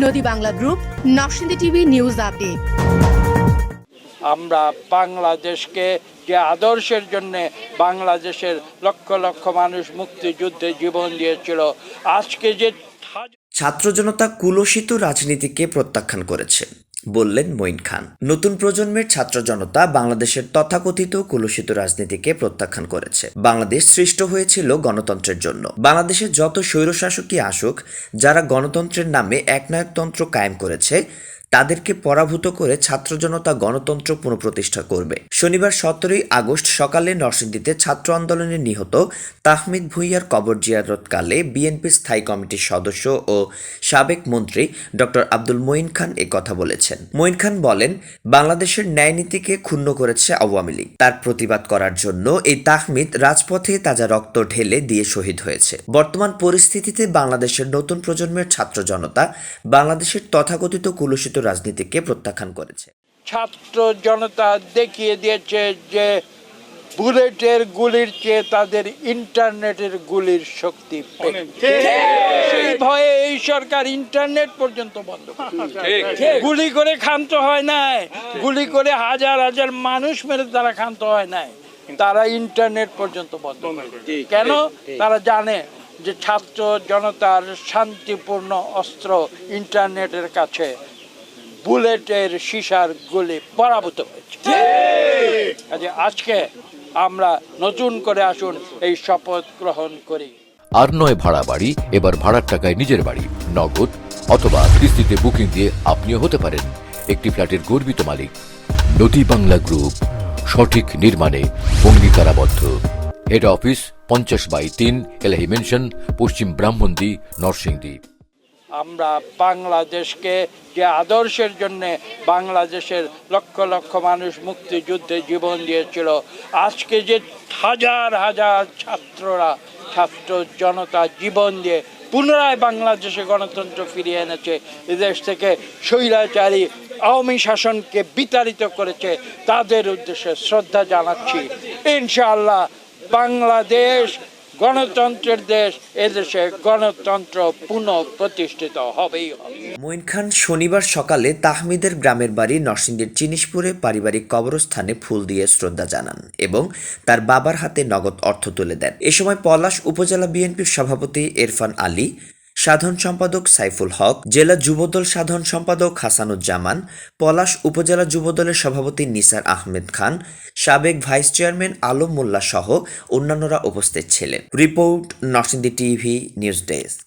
Nodi Bangla group Narsingdi TV news update. আমরা বাংলাদেশকে যে আদর্শের জন্য বাংলাদেশের লক্ষ লক্ষ মানুষ মুক্তিযুদ্ধে জীবন দিয়েছিল আজকে যে ছাত্র জনতা কুলসিত রাজনীতিকে প্রত্যাখ্যান করেছে। বললেন মঈন খান। নতুন প্রজন্মের ছাত্র জনতা বাংলাদেশের তথাকথিত কলুষিত রাজনীতিকে প্রত্যাখ্যান করেছে। বাংলাদেশ সৃষ্ট হয়েছিল গণতন্ত্রের জন্য। বাংলাদেশের যত স্বৈরশাসকই আসুক, যারা গণতন্ত্রের নামে একনায়কতন্ত্র কায়েম করেছে তাদেরকে পরাভূত করে ছাত্র জনতা গণতন্ত্র পুনঃপ্রতিষ্ঠা করবে। শনিবার সতেরোই আগস্ট সকালে নরসিংদীতে ছাত্র আন্দোলনে নিহত তাহমিদ ভুইয়ার কবর জিয়ারতকালে বিএনপি স্থায়ী কমিটির সদস্য ও সাবেক মন্ত্রী ডক্টর আব্দুল মঈন খান এ কথা বলেছেন। মঈন খান বলেন, বাংলাদেশের ন্যায় নীতিকে ক্ষুণ্ণ করেছে আওয়ামী লীগ। তার প্রতিবাদ করার জন্য এই তাহমিদ রাজপথে তাজা রক্ত ঢেলে দিয়ে শহীদ হয়েছে। বর্তমান পরিস্থিতিতে বাংলাদেশের নতুন প্রজন্মের ছাত্র জনতা বাংলাদেশের তথাকথিত কুলুষিত রাজনীতিকে প্রত্যাখ্যান করেছে। ছাত্র জনতা দেখিয়ে দিয়েছে যে বুলেটের গুলির চেয়ে তাদের ইন্টারনেটের গুলির শক্তি বেশি। সেই ভয়ে এই সরকার ইন্টারনেট পর্যন্ত বন্ধ গুলি করে ক্ষান্ত হয় নাই। গুলি করে হাজার হাজার মানুষ মেরে তারা ক্ষান্ত হয় নাই। তারা ইন্টারনেট পর্যন্ত বন্ধ কেন? তারা জানে যে ছাত্র জনতার শান্তিপূর্ণ অস্ত্র ইন্টারনেটের কাছে বুলেটের সীসার গুলি পরাভূত হয়েছে। কাজে আজকে আমরা নতুন করে আসুন এই শপথ গ্রহণ করি। আর নয় ভাড়া বাড়ি, এবার ভাড়ার টাকায় নিজের বাড়ি, নগদ অথবা কিস্তিতে বুকিং দিয়ে আপনিও হতে পারেন। একটি ফ্ল্যাটের গর্বিত মালিক, নদী বাংলা গ্রুপ, সঠিক নির্মাণে অঙ্গীকারাবদ্ধ। হেড অফিস পঞ্চাশ বাই তিন এলাহি মেনশন, পশ্চিম ব্রাহ্মণদী, নরসিংদী। আমরা বাংলাদেশকে যে আদর্শের জন্য বাংলাদেশের লক্ষ লক্ষ মানুষ মুক্তিযুদ্ধে জীবন দিয়েছিল, আজকে যে হাজার হাজার ছাত্ররা, ছাত্র জনতা জীবন দিয়ে পুনরায় বাংলাদেশে গণতন্ত্র ফিরিয়ে এনেছে এদেশ থেকে স্বৈরাচারী আওয়ামী শাসনকে বিতাড়িত করেছে, তাদের উদ্দেশ্যে শ্রদ্ধা জানাচ্ছি। ইনশাআল্লাহ বাংলাদেশ গণতন্ত্রের দেশ, এদেশে গণতন্ত্র পুনঃ প্রতিষ্ঠিত হবেই হবে। মঈন খান শনিবার সকালে তাহমিদের গ্রামের বাড়ি নরসিংদীর চিনিশপুরে পারিবারিক কবরস্থানে ফুল দিয়ে শ্রদ্ধা জানান এবং তার বাবার হাতে নগদ অর্থ তুলে দেন। এ সময় পলাশ উপজেলা বিএনপির সভাপতি এরফান আলী সাধারণ সম্পাদক সাইফুল হক, জেলা যুবদল সাধারণ সম্পাদক হাসানুজ্জামান, পলাশ উপজেলা যুবদলের সভাপতি নিসার আহমেদ খান, সাবেক ভাইস চেয়ারম্যান আলম মোল্লা সহ অন্যান্যরা উপস্থিত ছিলেন। Report Narsingdi TV, news desk.